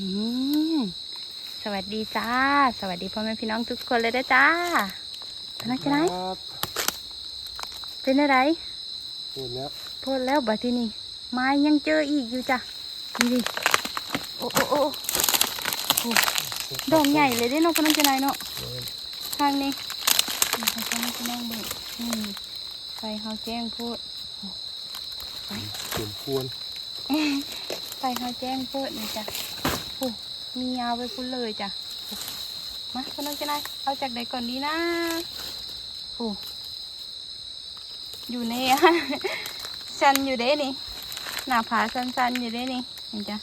อืมสวัสดีจ้า สวัสดีพ่อแม่พี่น้องทุกคนเลยนะจ้าพนักจะไหนครับเป็นอะไรเห็นแล้วพูดแล้วบัดที่นี่ไม้ยังเจออีกอยู่จ้ะนี่ดิโอ้โอ้โอ้โอ้ดอกใหญ่เลยเด้เนาะพนักจะไหนเนาะทางนี้นี่ให้พ่อแม่พี่น้องเบิ่งนี่ไฟเฮาแจ้งโพูดสมควรไฟเฮาแจ้งโพูดนี่จ้ะ โอ้มียาวไปพุ่นเลยจ้ะโอ้มาพนักจะไหนเอาจากไหนก่อนดีนะโอ้อยู่ในชันอยู่เด้นี่ หน้าผาสันๆอยู่เด้นี่ เห็นจ้ะ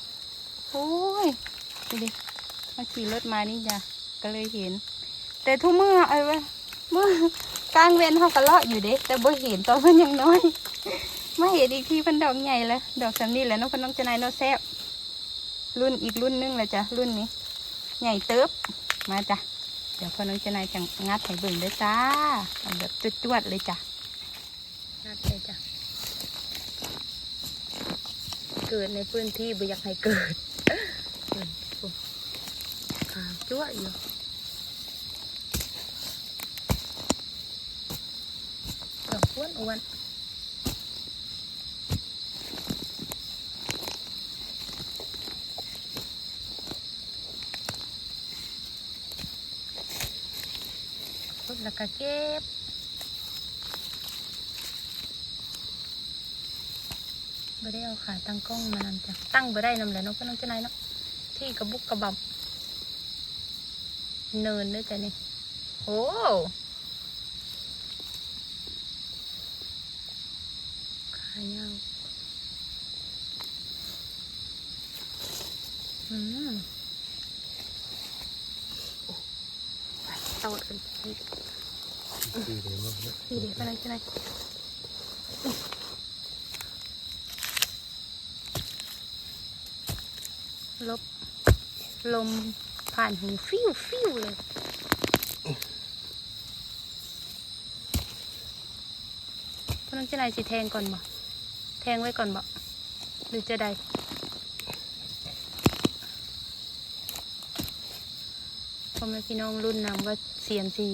โอ้ยดูดิมาขี่รถมานี่จ้ะ ก็เลยเห็น แต่ทุกเมื่อไอ้เว้ยเมื่อกลางเวนเขาก็เลาะอยู่เด้ แต่บ่เห็นตอนมันยังน้อยมาเห็นอีกทีเพันดอกใหญ่เลยดอกสำนีแล้วน้องพนน้องจะนายโนแซบ รุ่นอีกรุ่นนึงเลยจ้ะรุ่นนี้ ใหญ่เติบมาจ้ะเดี๋ยวพอน้องจะนายจังงัดให้เบิ่งเลยจ้าแบบจวดๆเลยจ้ะงัดเลยจ้ะเกิดในพื้นที่บ่อยากให้เกิดขาจั่วอยู่ดอกอ้วนอ้วนปุ๊บ แล้วก็เก็บบ่ได้เอาขาตั้งกล้องมานำจ้ะตั้งบ่ได้นำแล้วเนาะก็น้องเจ้านายเนาะที่กระบุกกระบับ เนินด้วยจ้ะนี่โอ้ขายาวอืมโอ้ไปเตากันนี่ ดี นี่เดี๋ยวก็น้องเจ้านายลบลมผ่านหูฟิวฟิวเลยพน้องจะไหนสิแทงก่อนบ่แทงไว้ก่อนบ่หรือจะใดพ่อแม่พี่น้องรุ่นนำว่าเสียมซี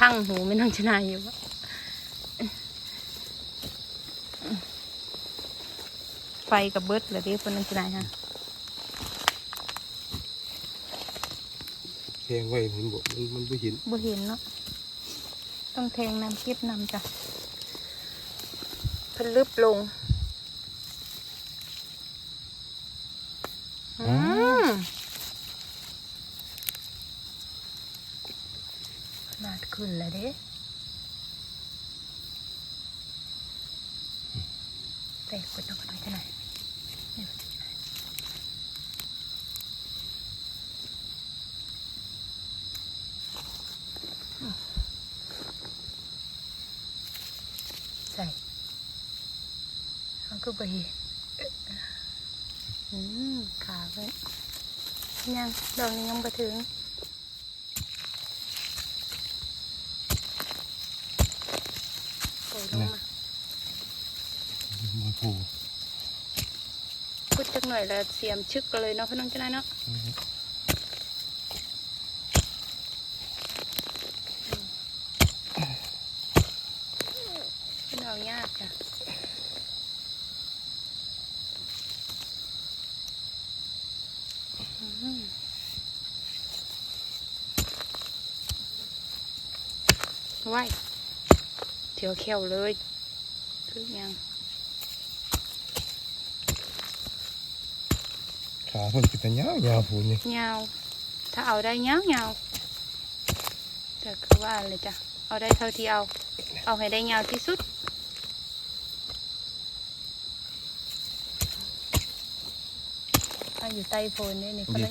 ทั้งหูไม่น้องจะนายอยู่บ่ไฟกับเบิดเหรอเดิพ่อน้องจะนายฮะแทงไว้เห็นบอกมันมันไม่เห็นบ่เห็นเนาะต้องแทงน้ำเก็บน้ำจ้ะเพิ่นลึบลง อืมข นาดขึ้นแล้วเด้แต่กไปต้องกันหน่อยเท่าไหนใส่เขาก็ไปเห็นอืมขาไว้ยังดอกนี้ยังไปถึง โอ้ยลงมา มันโผล่ พูดจักหน่ อยแล้วเสียมชึกกันเลยเนาะพี่น้องจ้าเนาะพี่น้องยากจ้ะอืมไว้เถียวเขียวเลยคือยัง ขาเพิ่นเป็นตะยาวยาวผูนี่ยาว ถ้าเอาได้ยาวยาวแต่คือว่าเลยจ้ะ เอาได้เท่าที่เอา เอาให้ได้ยาวที่สุดถ้าอยู่ใต้โพนนี่นี่ก็ได้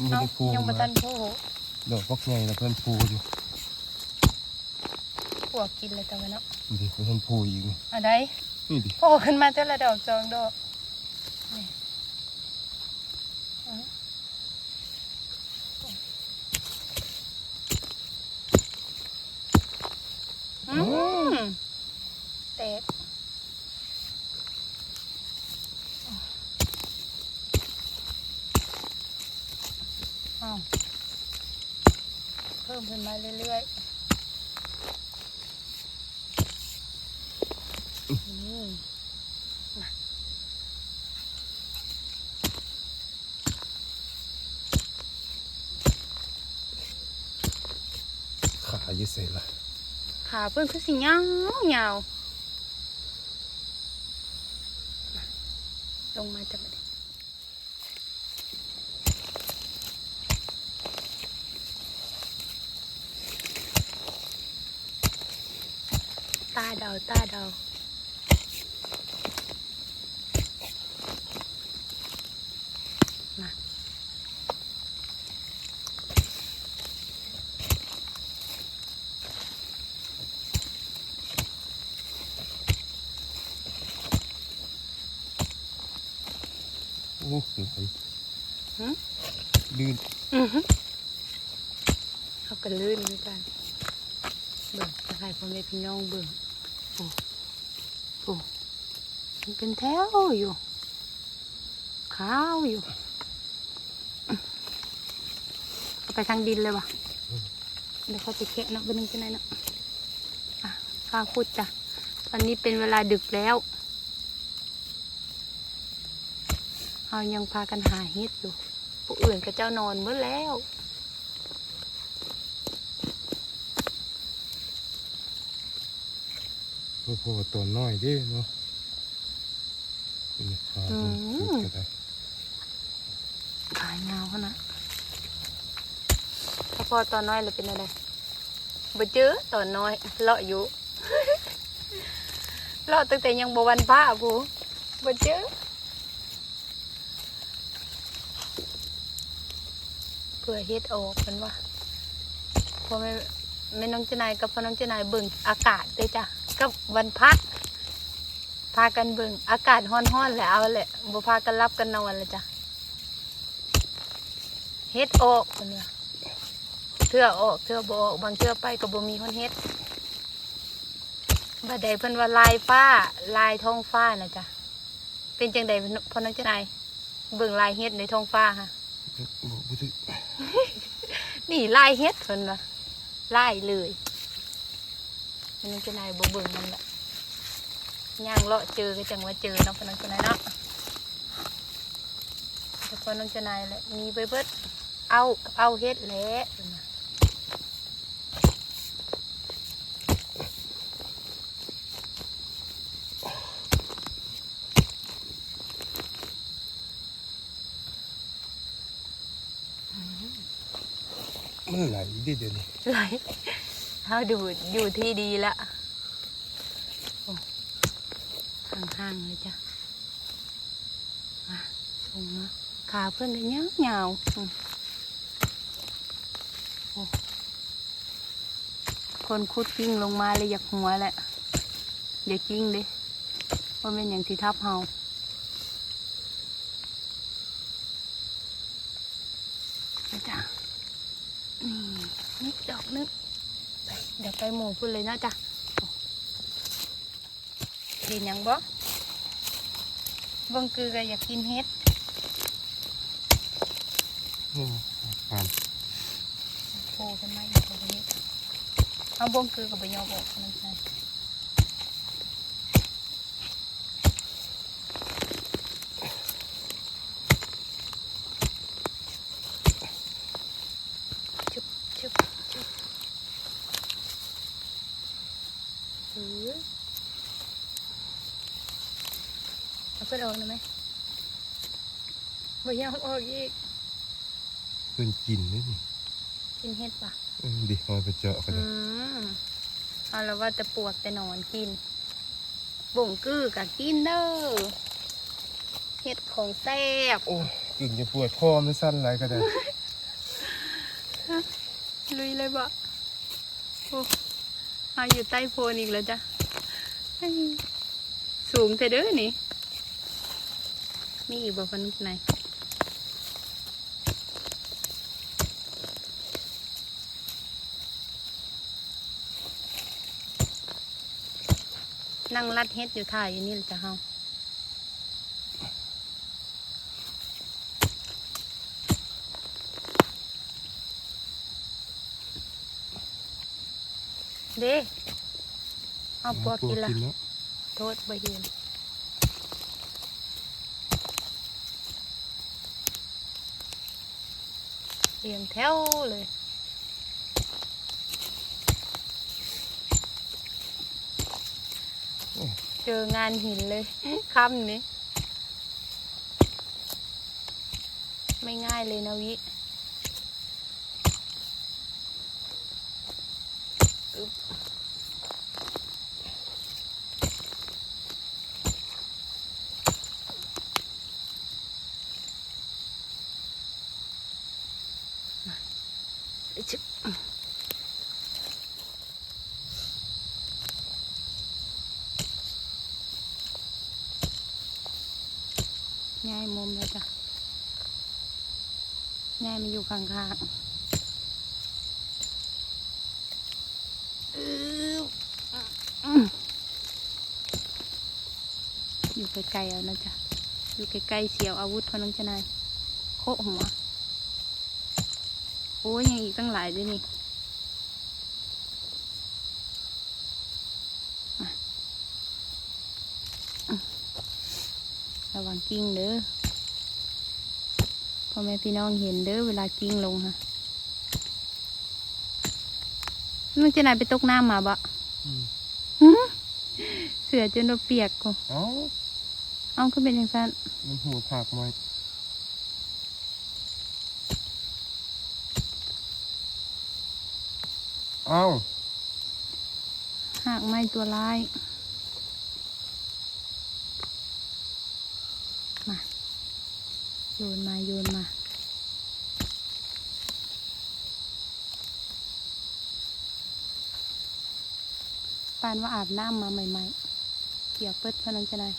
มันเอ้าได้พูยังมาตันโพโหดอกพักไงแล้วเพิ่นพูอยู่พวกกินเลยแต่ว่าเนาะดิเพิ่นพูอีกนี่เอาได้นี่ดิโผล่ขึ้นมาแต่ละดอกสองดอกนี่เอาอืมแตก อ้าวเพิ่มขึ้นมาเรื่อยๆนี่ ขาอยี่เสร็จละขาเพิ่นคือสิยาวยาวลงมาจะมาตาเดาตาเดามา ลื่นอือฮึเขาก็ลื่นเหมือนกันเบิ่งตะไคร่พ่อแม่พี่น้องเบิ่งโอ้โอ้มันเป็นแถวอยู่ขาวอยู่เอาไปทางดินเลยวะเดี๋ยวเขาจะแคะเนาะเป็นนึงจะไหนเนาะอะข้าวคุดจ้ะตอนนี้เป็นเวลาดึกแล้วเรายังพากันหาเฮ็ดอยู่ผู้ อื่นก็เจ้านอนเมื่อแล้วโอ้โหตัวน้อยเดิเนาะนี่ขาเป็นสุดก็ได้ขายยาวขนาดถ้าพอตอนน้อยเลยเป็นอะไรบ่เจอตอนน้อยเลาะอยู่เลาะตั้งแต่ยังบวันพระผู้บ่เจอ เพื่อเฮ็ดออกเป็นว่าพอแม่แม่น้องเจนายกับพ่อน้องเจนายเบิ่งอากาศเลยจ้ะกับวันพักพากันเบิ่งอากาศฮ้อนๆแหละเอาแหละบ่พากันรับกันนอนเลยจ้ะเฮ็ดออกคนเนี่ยเทื่อออกเทื่อบ่ออกบางเทื่อไปก็บ่มีคนเฮ็ดบัดใดเพิ่นว่าลายฟ้าลายท้องฟ้านะจ้ะเป็นจังใดพ่อน้องเจ้านายเบิ่งลายเฮ็ดในท้องฟ้าค่ะบอกบ่ถึง นี่ลายเฮ็ดเพิ่นว่าลายเลยมันจะนายบ่เบิ่งมันละย่างเลาะเจอก็จังว่าเจอเนาะพ่อน้องจะนายเนาะแต่พ่อน้องจะนายแหละมีไปเบิดเอาเอาเฮ็ดแล้วา มันไหล ดิเดี๋ยวนี้ไหลเขาดูอยู่ที่ดีละห่างๆเลยจ้ะมาส่งมาขาเพื่อนเลยเงาวเงาคนคุดกิ้งลงมาเลยอยากหัวแหละ อยากิ้งเด้ว่าเป็นอย่างที่ทับเฮาเอาจ้ะ นี่ นิดดอกนึงไปเดี๋ยวไปหมู่พุ่นเลยนะจ๊ะเห็นหยังบ่เบังคือก็อยากกินเฮ็ดโอ้ผ่านโผล่ขึ้นมาอีกตรงนี้เอาบงคือกับใบยอบอกนั่นใช่จุบจุบจุบเออเอาเพื่อ นออกหน่อยไหมใบยอออกอีกเพิ่นกินเลยนี่กินเฮ็ดปะเออดิเอาไปเจาะกันเลอืยมเอาแล้วว่าแต่ปวกแต่นอนกิน บ่งกือกะกินเด้อเฮ็ดของแซ่บโอ้ยกึ่งจะปวดคอมันสั้นไรก็ได้ ลุยเลยบ่โอ้เอาอยู่ใต้โพนอีกแล้วจ้ะเฮ้ยสูงแต่เด้อนี่ มีอีกบอกคนไหนนั่งรัดเฮ็ดอยู่ท่าอยู่นี่จะเฮาเด้เอาปวกกินละโทษบะเย็น เรียงแถวเลย เจองานหินเลยค่ำนี้ ไม่ง่ายเลยนะวิอึ๊บายมุมแล้วจ้ะง่ายมันอยู่ข้างๆอึ๊บอืมอยู่ไกลๆเอานะจ๊ะ อยู่ใกล้ๆเสียวอาวุธเขาน้องจะนายโคหัว โอ้ยยังอีกตั้งหลายด้วยนี่อะอืม ระวังกิ้งเด้อพ่อแม่พี่น้องเห็นเด้อเวลากิ้งลงค่ะน้องจะนายไปตกน้ำมาบะอืมเสือจนเราเปียกกูเอ้าเอาขึ้นเป็นอย่างนั้นมันหัวผักมาเอ้าหากไม่ตัวร้าย มา โยนมาโยนมาปานว่าอาบน้ำมาใหม่ๆ เกี่ยวเปิดพนังจะได้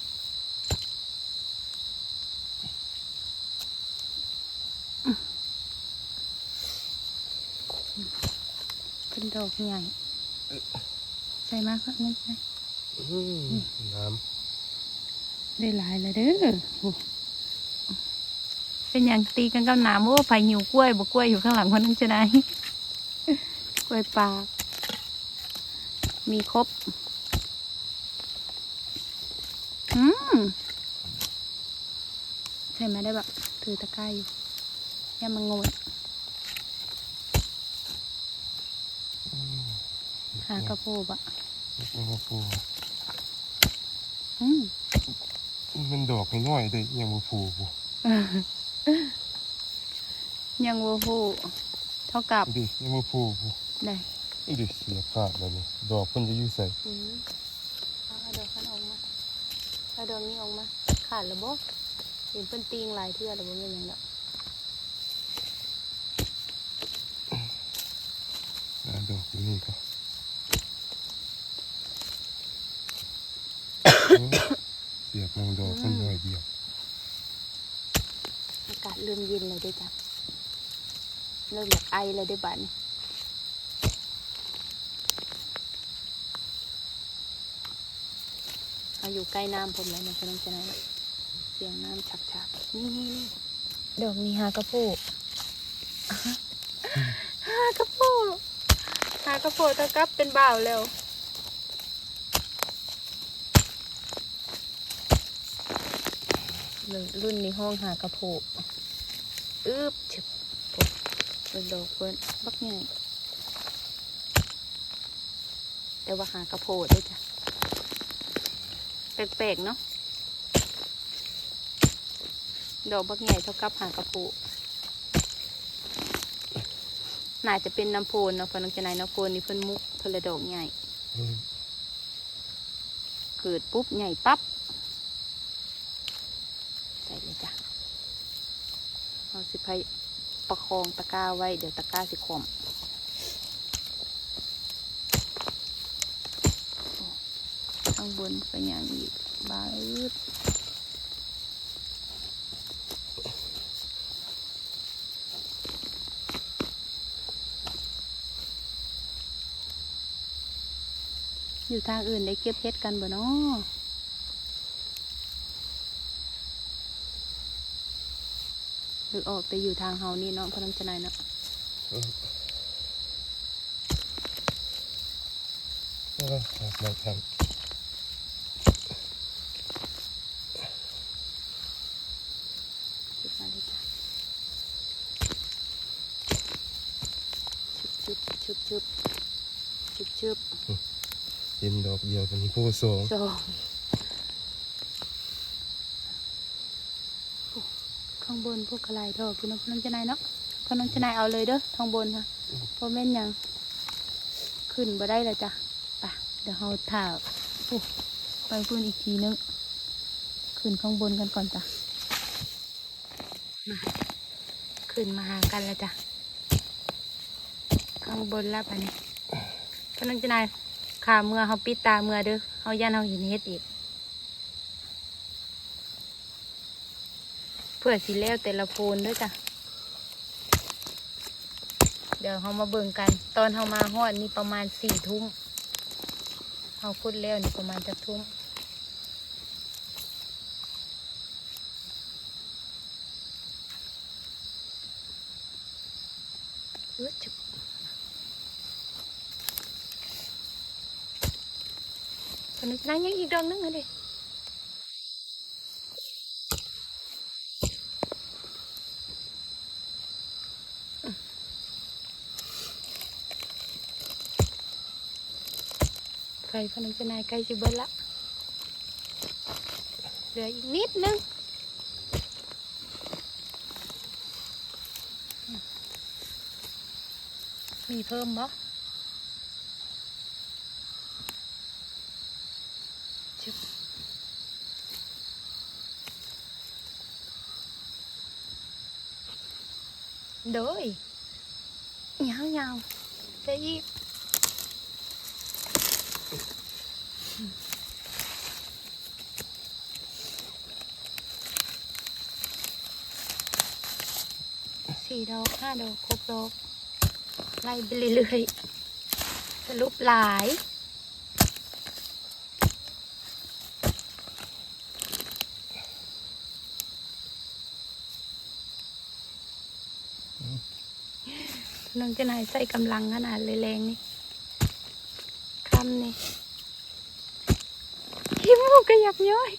เป็นดอกใหญ่ ใส่มากก็ไม่ใช่อืมน้ได้หลายเลยเด้อโอ้ เป็นอย่างตีกันกับหนามว่าไผ่หิวกล้วยบอกกล้วยอยู่ข้างหลังคนนั้นจะได้กล้วยปลามีครบ อืมใช่ไหมได้แบบถือตะกร้าอยู่อย่ามังงดำหากระโปบอะยังมาปูอืมมันดอกน้อยๆเลยยังมาปูปู ยังโวโหเท่ากับดิยังมาปูปูได้นี่ดิเสียขาดแล้วนี่ดอกเพิ่นจะอยู่ใส่อืมเอาเอาดอกขันออกมาเอาดอกนี้ออกมา ขาดแล้วบ่เห็นเพิ่นตีงหลายเทื่อแล้วบ่เป็นหยังดอกอ่าดอกอยู่นี่ก็ เสียบมองดอกเพิ่นน้อยเดียวอากาศเริ่มเย็นเลยเด้อจ้ะเริ่มอยากไอเลยเด้อบ้านนี้เอาอยู่ใกล้น้ำผมเลยนะพี่น้องจะไหนล่ะเสียงน้ำฉักๆนี่นี่นี่ดอกนี้หากระโปงหากระโปงหากระโปงตะกับเป็นบ่าวแล้วรุ่นนี้ห้องหากระโปง อึบฉึบปุ๊บเป็นดอกเปิ้นบักใหญ่แต่ว่าหากระโปงด้วยจ้ะแปลกๆเนาะดอกบักใหญ่เท่ากับหางกระปุน่าจะเป็นน้ำโพนเนาะเพราะน้องจะนายน้ำโพนนี่เพิ่นมุกเพิ่นละดอกใหญ่อืมเกิดปุ๊บใหญ่ปั๊บ ใส่เลยจ้ะ เอาสิพยประคองตะกร้าไว้ เดี๋ยวตะกร้าสิขมโอ้ข้างบนไปอย่างอีกบาอืดอยู่ทางอื่นได้เก็บเพชรกันบ่เนาะ หรือออกแต่อยู่ทางเฮานี่เนาะพอน้ำจะนายเนาะเออครับมาทหยิบมาเลยจ้ะชุบชุบชุบชุบชุบำเห็นดอกเดียวกันนี้โพสองสองโอ้ข้างบนพวกกระไรดอกพี่น้องพี่น้องจะนายเนาะพี่น้องจะนายเอาเลยเด้อข้างบนค่ะเพราะแม่นยังขึ้นบ่ได้แล้วจ้ะไปเดี๋ยวเราถ่าไปพื้นอีกทีนึงขึ้นข้างบนกันก่อนจ้ะมาขึ้นมาหากันแล้วจ้ะข้างบนแล้วไปนี่พี่น้องจะนายขาเมื่อเขาปิดตาเมื่อเด้อเขาย่านเขาเห็นเฮ็ดอีก พื่อสิแล้วแต่ละโพนด้วยจ้ะ เดี๋ยวเขามาเบิ่งกัน ตอนเขามาฮอดนี่ประมาณสี่ทุ่มเขาคุดแล้วนี่ประมาณจะทุ่มเอ้ยจุ๊บคนนึงนั่งยังอีกดอกนึงอะดิ ก่พนันจะนายไก่สิเบิดละเหลืออีกนิดนึงมีเพิ่มบ่จุ๊บโดยยาวยาวๆได้อีก สี่ดอกห้าดอกหกดอกไล่ไปเรื่อยๆสรุปหลายน้องเจะนายใส่กำลังขนาดเลยแรงนี่คำนี่ขี้มูกก็อยากย้อย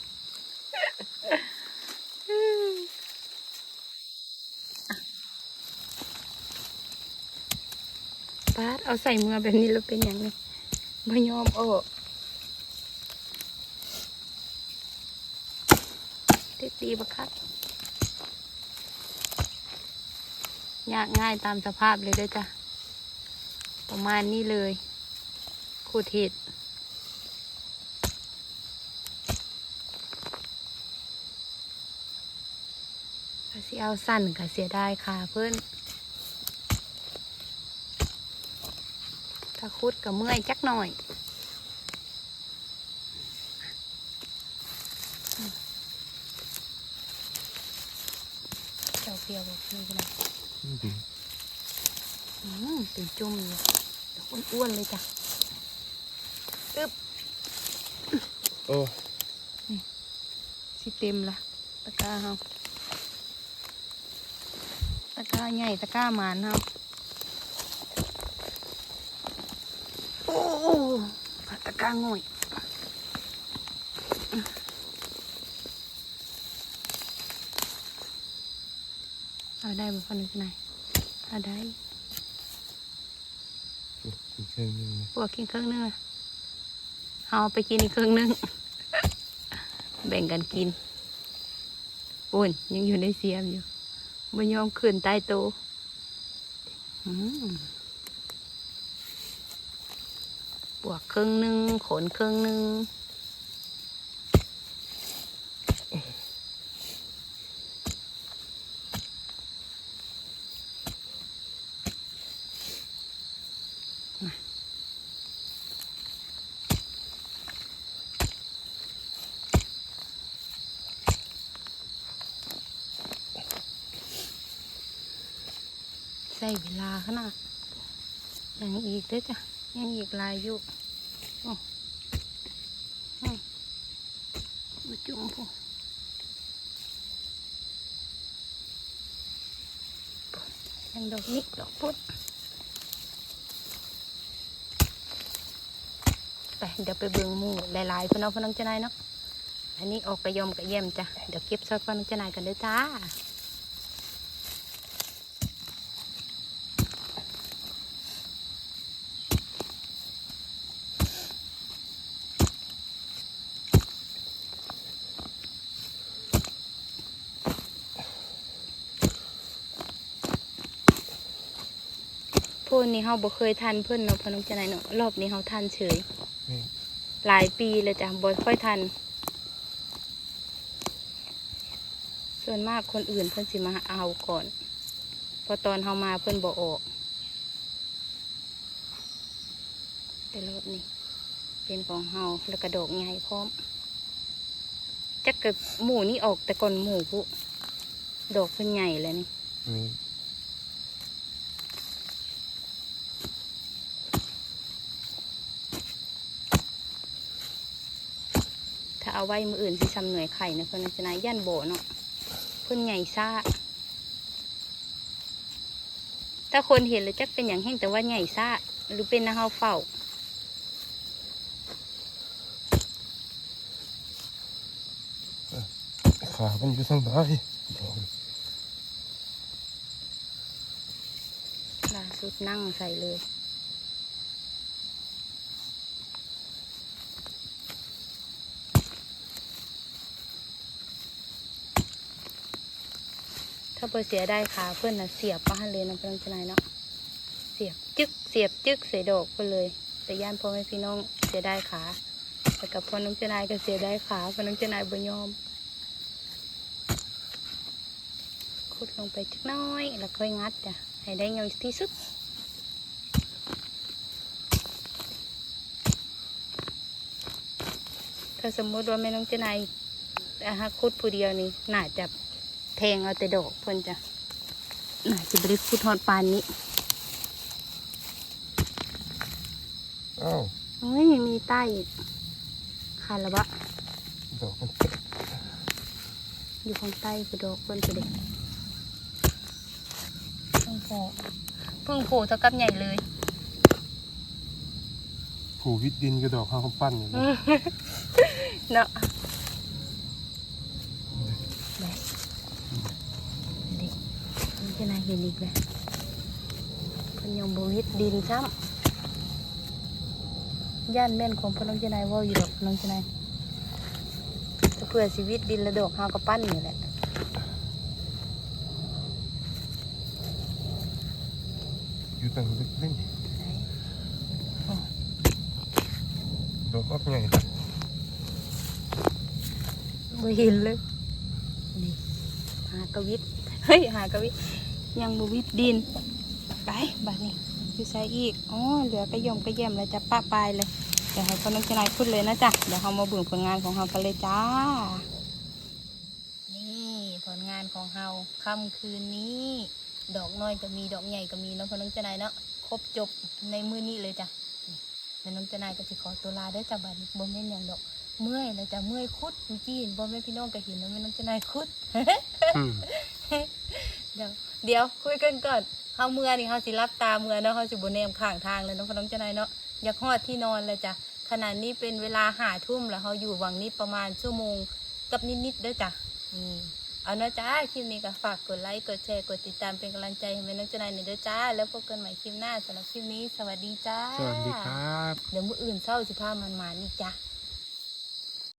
ปาดเอาใส่มือแบบนี้แล้วเป็นอย่างนี้ไม่ยอมออกติดดีปะครับยากง่ายตามสภาพเลยด้วยจ้ะ ประมาณนี้เลยขูดเห็ดก็สิเอาสั้นก็เสียได้ค่ะเพื่อน ถ้าคุดก็เมื่อยจักหน่อยเจ้าเปียวบอกพี่กันนะอืมตีจุ่มอยู่อ้วนๆเลยจ้ะอึ๊บโอ้สิเต็มละตะกร้าเฮาตะกร้าใหญ่ตะกร้าหมานเฮาโอ้ผัดตะ กร้าง่อยเอาได้บุพนึกไหนเอาได้อีกเครื่องหนึงนะพวกกินครึ่งนึงอะเอาไปกินอีกครึ่งนึง แบ่งกันกินอุ่นยังอยู่ในเสียมอยู่ไม่ยอมขึ้นใต้โตะอืมป วกครึ่งหนึ่งขนครึ่งหนึ่งใส่เวลาขนาดยังอีกด้วยจ้ะยังอีกหลายอยู่ มมาจุ่มพวกยังดอกนี้ดอกพุดเดี๋ยวไปเบิ่งมู่หลายๆเพื่อนเอาเพื่อน้องเจ้านายเนาะอันนี้ออกกระยอมกระเยี่ยมจ้ะเดี๋ยวเก็บซอยเพื่อน้องเจ้านายกันเด้อจ้า พูนนี้เฮาบ่เคยทันเพิ่นเนาะเพิ่นน้องเจ้านายเนาะรอบนี้เฮาทันเฉย นี่หลายปีเลยจ้ะบ่ค่อยทัน ส่วนมากคนอื่นเพิ่นสิมาเอาก่อน พอตอนเฮามาเพิ่นบ่ออก แต่รอบนี้เป็นของเฮาแล้วก็ดอกใหญ่พร้อมจักกับหมูนี่ออกแต่ก่อนหมูพุดอกเพิ่นใหญ่เลยนี่ นี่ เอาไว้มืออื่นที่ซ้ำเหนื่อยไข่นะเพิ่นจะนายย่านโบเนาะเพิ่นใหญ่ซ่าถ้าคนเห็นเลยจักเป็นอย่างแห้งแต่ว่าใหญ่ซ่าหรือเป็นนาเฮาเฝ้าขามันอยู่ทางใต้ล่าสุดนั่งใส่เลยาเปิดเสียได้ขาเพื่อนน่ะเสียบป้าเลยนะเพื่อนจะนายเนาะเสียบจึกเสียบจึกเสียดอกไปเลย แต่ย่านพ่อแม่พี่น้องเสียได้ขาแต่กับพ่อน้องเจนายก็เสียได้ขาพ่อน้องเจนายบ่ยอมขุดลงไปจักน้อย แล้วค่อยงัดจ้ะให้ได้เงาที่สุดถ้าสมมติว่าแม่น้องเจนายอาขุดผู้เดียวนี่น่าจะ แทงเอาแต่ดอกเพิ่นจ้ะน่าจะไม่ได้ขุดทอดปานนี้อ้าวเฮ้ยมีใต้อีกคาระบะดอกมันอยู่ข้างใต้คือดอกเพิ่นคือเด็กเพิ่งโผล่เพิ่งโผล่เท่ากับใหญ่เลยผูวิดดินกระดอกข้าวปั้นอยู่นะเนาะได้เด็กมัน จะนายเห็นอีกเลยเพิ่นยังบวิดดินซ้ำย่านแม่นของเพนน้องเจนายเว่าอยู่ดอกน้องเจนายถ้าเพื่อชีวิตดินและดอกเฮาก็ปั้นอยู่แหละอยู่ต่างลึกเล่นดอกออกใหญ่บ่เห็นเลยนี่หากระวิดเฮ้ยหากระวิด ยังบวิดดิน ไปบัดนี้อยู่ใส่อีกอ๋อเหลือกระยมกระเยี่ยมแล้วจะปะปลายเลย เดี๋ยวให้พ่อน้องเจนายพูดเลยนะจ๊ะ เดี๋ยวเรามาเบิ่งผลงานของเรากันเลยจ้า นี่ผลงานของเราค่ำคืนนี้ ดอกน้อยก็มีดอกใหญ่ก็มีเนาะพ่อน้องเจนายเนาะ ครบจบในมือนี้เลยจ้ะนี่แม่น้องเจนายก็สิขอตัวลาได้อจ้ะบัดนี้บ่แม่นหยังดอก เมื่อยแล้วจ้ะเมื่อยคุดเมื่อกี้เห็นบ่แม่พี่น้องก็เห็นแล้วแม่น้องเจนายคุดอืมเดี๋ยว เดี๋ยวคุยกันก่อนเฮาเมื่อนี่เฮาสิรับตาเมื่อเนาะเฮาสิบ่แนมข้างทางแล้วเนาะพ่อน้องเจ้านายเนาะอยากฮอดที่นอนเลยจ้ะขณะนี้เป็นเวลาหาทุ่มแล้วเฮาอยู่วังนี้ประมาณชั่วโมงกับนิดๆเด้อจ้ะนี่เอาเนาะจ้าคลิปนี้ก็ฝากกดไลค์กดแชร์กดติดตามเป็นกำลังใจให้แม่น้องเจ้านายหน่อยเด้อจ้าแล้วพบกันใหม่คลิปหน้าสำหรับคลิปนี้สวัสดีจ้าสวัสดีครับเดี๋ยวมื้ออื่นเช้าสิพามันมานี่จ้ะ